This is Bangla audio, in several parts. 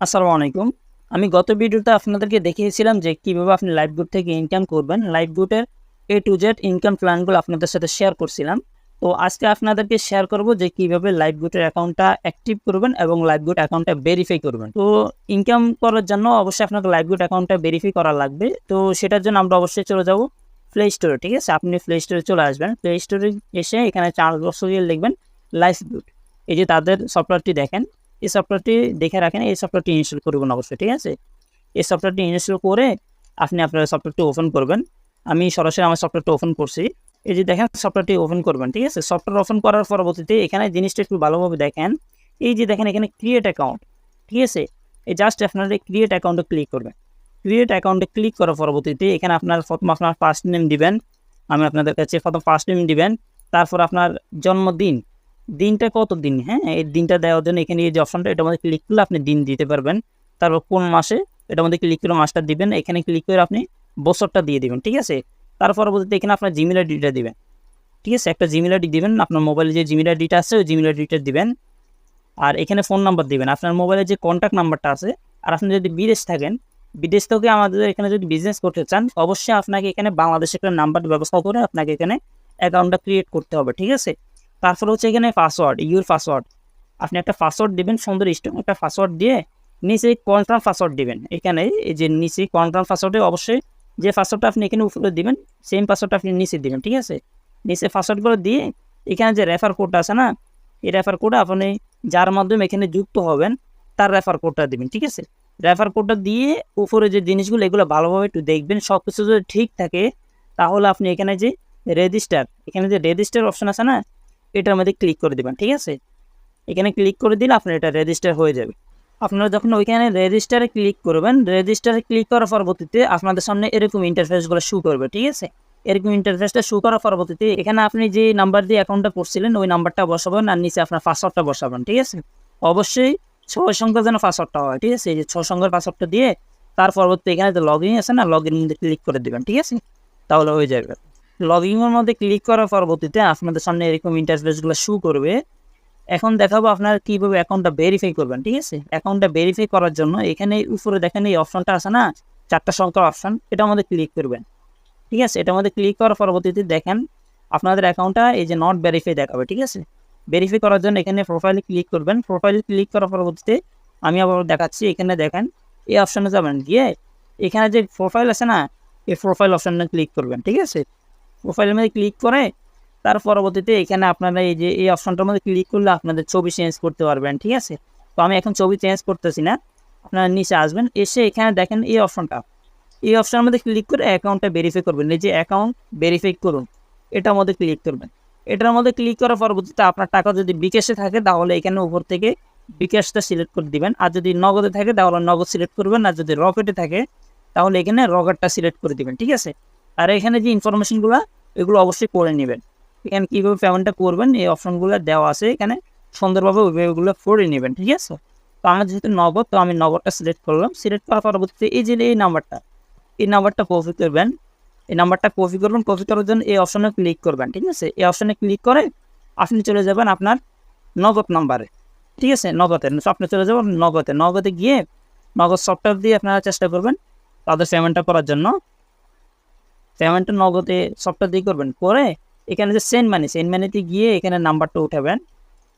আসসালামু আলাইকুম। আমি গত ভিডিওতে আপনাদেরকে দেখিয়েছিলাম যে কীভাবে আপনি লাইভগুড থেকে ইনকাম করবেন। লাইভগুডের এ টু জেড ইনকাম প্ল্যানগুলো আপনাদের সাথে শেয়ার করছিলাম। তো আজকে আপনাদেরকে শেয়ার করব যে কীভাবে কীভাবে লাইভগুডের অ্যাকাউন্টটা অ্যাক্টিভ করবেন এবং লাইভগুড অ্যাকাউন্টটা ভেরিফাই করবেন। তো ইনকাম করার জন্য অবশ্যই আপনাকে লাইভগুড অ্যাকাউন্টটা ভেরিফাই করা লাগবে। তো সেটার জন্য আমরা অবশ্যই চলে যাব প্লে স্টোরে ঠিক আছে? আপনি প্লে স্টোরে চলে আসবেন। প্লে স্টোরে এসে এখানে চার বছর লিখবেন লাইফগুড এই যে তাদের সফটওয়্যারটি দেখেন। এই সফটওয়্যারটি দেখে রাখেন, এই সফটওয়্যারটি ইনস্টল করবেন অবশ্যই, ঠিক আছে? এই সফটওয়্যারটি ইনস্টল করে আপনি আপনার সফটওয়্যারটি ওপেন করবেন। আমি সরাসরি আমার সফটওয়্যারটি ওপেন করছি। এই যে দেখেন সফটওয়্যারটি ওপেন করবেন, ঠিক আছে? সফটওয়্যার ওপেন করার পরবর্তীতে এখানে জিনিসটা একটু ভালোভাবে দেখেন। এই যে দেখেন, এখানে ক্রিয়েট অ্যাকাউন্ট ঠিক আছে? এই জাস্ট আপনারা ক্রিয়েট অ্যাকাউন্টে ক্লিক করবেন। ক্রিয়েট অ্যাকাউন্টে ক্লিক করার পরবর্তীতে এখানে আপনার প্রথম আপনার ফার্স্ট নেম দিবেন। আমি আপনাদের কাছে প্রথম ফার্স্ট নেম দিবেন। তারপর আপনার জন্মদিন দিনটা কত দিন? হ্যাঁ এই দিনটা দেওয়ার জন্য এখানে এই যে অপশনটা এটার মধ্যে ক্লিক করলে আপনি দিন দিতে পারবেন। তারপর কোন মাসে, এটার মধ্যে ক্লিক করে মাসটা দিবেন। এখানে ক্লিক করে আপনি বছরটা দিয়ে দিবেন, ঠিক আছে? তার পরবর্তীতে এখানে আপনার জিমেল আইডিটা দিবেন, ঠিক আছে? একটা জিমেল আইডি দিবেন, আপনার মোবাইলে যে জিমেল আইডিটা আছে, ওই জিমেল আইডিটা দিবেন। আর এখানে ফোন নাম্বার দিবেন। আপনার মোবাইলে যে কন্ট্যাক্ট নাম্বারটা আছে, আর আপনি যদি বিদেশ থাকেন, বিদেশ থেকে আমাদের এখানে যদি বিজনেস করতে চান, অবশ্যই আপনাকে এখানে বাংলাদেশে একটা নাম্বার ব্যবস্থা করে আপনাকে এখানে অ্যাকাউন্টটা ক্রিয়েট করতে হবে, ঠিক আছে? তারপর হচ্ছে এখানে পাসওয়ার্ড ইউর পাসওয়ার্ড আপনি একটা পাসওয়ার্ড দিবেন, সুন্দর স্ট্রং একটা পাসওয়ার্ড দিয়ে নিচে কনফার্ম পাসওয়ার্ড দিবেন। এখানে এই যে নিচে কনফার্ম পাসওয়ার্ডে অবশ্যই যে পাসওয়ার্ডটা আপনি এখানে উপরে দিবেন সেম পাসওয়ার্ডটা আপনি নিচে দিবেন, ঠিক আছে? নিচে পাসওয়ার্ডগুলো দিয়ে এখানে যে রেফার কোডটা আছে না, এই রেফার কোডটা আপনি যার মাধ্যমে এখানে যুক্ত হবেন, তার রেফার কোডটা দিবেন, ঠিক আছে? রেফার কোডটা দিয়ে উপরে যে জিনিসগুলো, এগুলো ভালোভাবে একটু দেখবেন সব কিছু যদি ঠিক থাকে, তাহলে আপনি এখানে যে রেজিস্টার এখানে যে রেজিস্টার অপশন আছে না এটার মধ্যে ক্লিক করে দেবেন, ঠিক আছে? এখানে ক্লিক করে দিলে আপনার এটা রেজিস্টার হয়ে যাবে। আপনারা যখন ওইখানে রেজিস্টারে ক্লিক করবেন রেজিস্টারে ক্লিক করার পরবর্তীতে আপনাদের সামনে এরকম ইন্টারফেসগুলো শু করবে, ঠিক আছে? এরকম ইন্টারফেসটা শু করার পরবর্তীতে এখানে আপনি যে নাম্বার দিয়ে অ্যাকাউন্টটা করছিলেন, ওই নাম্বারটা বসাবেন আর নিচে আপনার পাসওয়ার্ডটা বসাবেন, ঠিক আছে? অবশ্যই ছয় সংখ্যা যেন পাসওয়ার্ডটা হয়, ঠিক আছে? এই যে ছয় সংখ্যার পাসওয়ার্ডটা দিয়ে তার পরবর্তী এখানে যে লগ ইন আছে না লগ ইন ক্লিক করে দেবেন, ঠিক আছে? তাহলে হয়ে যাবে। লগইনের মধ্যে ক্লিক করার পরবর্তীতে আপনাদের সামনে এরকম ইন্টারফেসগুলো শু করবে। এখন দেখাবো আপনারা কীভাবে অ্যাকাউন্টটা ভেরিফাই করবেন, ঠিক আছে? অ্যাকাউন্টটা ভেরিফাই করার জন্য এখানে উপরে দেখেন এই অপশনটা আছে না? চারটা সংখ্যার অপশন এটা মধ্যে ক্লিক করবেন। ঠিক আছে? এটার মধ্যে ক্লিক করার পরবর্তীতে দেখেন আপনাদের অ্যাকাউন্টটা এই যে নট ভেরিফাই দেখাবে, ঠিক আছে? ভেরিফাই করার জন্য এখানে প্রোফাইলে ক্লিক করবেন। প্রোফাইলে ক্লিক করার পরবর্তীতে আমি আবার দেখাচ্ছি, এখানে দেখেন এই অপশানে যাবেন গিয়ে এখানে যে প্রোফাইল আছে না, এই প্রোফাইল অপশানে ক্লিক করবেন, ঠিক আছে? প্রোফাইলের মধ্যে ক্লিক করে, তার পরবর্তীতে এখানে আপনারা এই যে, এই অপশনটার মধ্যে ক্লিক করলে আপনাদের ছবি চেঞ্জ করতে পারবেন, ঠিক আছে? তো আমি এখন ছবি চেঞ্জ করতেছি না, আপনারা নিচে আসবেন, এসে এখানে দেখেন এই অপশনটা এই অপশনের মধ্যে ক্লিক করে অ্যাকাউন্টটা ভেরিফাই করবেন, এই যে অ্যাকাউন্ট ভেরিফাই করুন, এটার মধ্যে ক্লিক করবেন। এটার মধ্যে ক্লিক করার পরবর্তীতে আপনার টাকা যদি বিকাশে থাকে, তাহলে এখানে উপর থেকে বিকাশটা সিলেক্ট করে দিবেন, আর যদি নগদে থাকে, তাহলে নগদ সিলেক্ট করবেন, আর যদি রকেটে থাকে, তাহলে এখানে রকেটটা সিলেক্ট করে দিবেন, ঠিক আছে? আর এখানে যে ইনফরমেশনগুলো এগুলো অবশ্যই করে নেবেন। এখানে কীভাবে পেমেন্টটা করবেন, এই অপশনগুলো দেওয়া আছে এখানে। সুন্দরভাবে ওইগুলো করে নেবেন, ঠিক আছে? তো আমার যেহেতু নগদ, তো আমি নগদটা সিলেক্ট করলাম। সিলেক্ট করার পরবর্তীতে এই যে এই নাম্বারটা এই নাম্বারটা কপি করবেন। এই নাম্বারটা কপি করবেন কপি করার জন্য এই অপশনে ক্লিক করবেন, ঠিক আছে? এই অপশনে ক্লিক করে আপনি চলে যাবেন আপনার নগদ নাম্বারে ঠিক আছে? নগদে আপনি চলে যাবেন নগদে। নগদে গিয়ে নগদ সফটওয়্যার দিয়ে আপনারা চেষ্টা করবেন তাদের পেমেন্টটা করার জন্য। পেমেন্টটা নগদে সফটওয়্যার দিয়ে করবেন। করে এখানে যে সেন্ড মানি সেন্ড মানিতে গিয়ে এখানে নাম্বারটা উঠাবেন।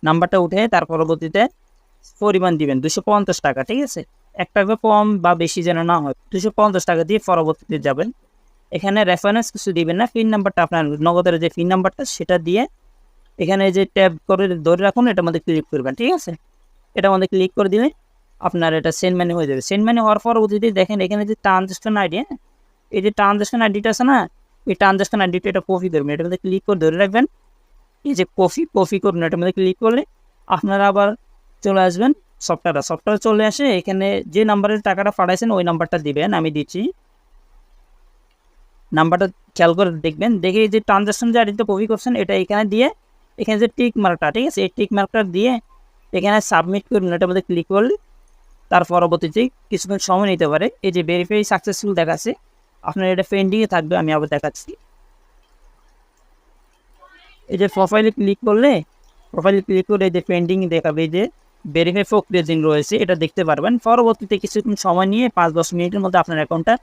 নাম্বারটা উঠে তার পরবর্তীতে পরিমাণ দিবেন, দুশো পঞ্চাশ টাকা, ঠিক আছে? এক টাকা কম বা বেশি যেন না হয়, দুশো পঞ্চাশ টাকা দিয়ে পরবর্তীতে যাবেন। এখানে রেফারেন্স কিছু দিবেন না পিন নাম্বারটা আপনার নগদের যে পিন নাম্বারটা সেটা দিয়ে এখানে যে ট্যাব করে ধরে রাখুন এটা মধ্যে ক্লিক করবেন, ঠিক আছে? এটা মধ্যে ক্লিক করে দিলে আপনার এটা সেন্ড মানি হয়ে যাবে। সেন্ড মানি হওয়ার পরবর্তীতে দেখেন এখানে যে ট্রানজেকশন আইডি হ্যাঁ? এই যে ট্রানজেকশন আইডিটা আছে না, এই ট্রানজেকশন আইডিটা এটা কপি করবেন এটার মধ্যে ক্লিক করে ধরে রাখবেন। এই যে কপি কপি করবেন, এটার মধ্যে ক্লিক করলে আপনারা আবার চলে আসবেন সফটওয়্যার সফটওয়্যার চলে আসে এখানে যে নাম্বারের টাকাটা পাঠাইছেন, ওই নাম্বারটা দিবেন। আমি দিচ্ছি। নাম্বারটা খেয়াল করে দেখবেন। দেখে যে ট্রানজ্যাকশন যে আইডিটা কপি করছেন, এটা এখানে দিয়ে এখানে যে টিক মার্কটা ঠিক আছে? এই টিক মার্কটা দিয়ে এখানে সাবমিট করবেন। এটার মধ্যে ক্লিক করলে তার পরবর্তীতে কিছুক্ষণ সময় নিতে পারে, এই যে ভেরিফাই সাকসেসফুল দেখাচ্ছে আপনার এটা পেন্ডিংয়ে থাকবে, আমি আবার দেখাচ্ছি। এই যে প্রোফাইলে ক্লিক করলে প্রোফাইলে ক্লিক করে এই যে পেন্ডিং দেখাবে যে ভেরিফাই প্রক্রিয়াধীন রয়েছে, এটা দেখতে পারবেন। পরবর্তীতে কিছুক্ষণ সময় নিয়ে পাঁচ দশ মিনিটের মধ্যে আপনার অ্যাকাউন্টটা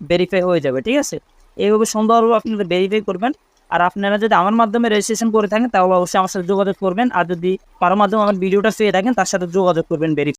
ভেরিফাই হয়ে যাবে, ঠিক আছে? এইভাবে সুন্দরভাবে আপনারা ভেরিফাই করবেন, আর আপনারা যদি আমার মাধ্যমে রেজিস্ট্রেশন করে থাকেন, তাহলে অবশ্যই আমার সাথে যোগাযোগ করবেন। আর যদি কারোর মাধ্যমে আমার ভিডিওটা পেয়ে থাকেন, তার সাথে যোগাযোগ করবেন ভেরিফাই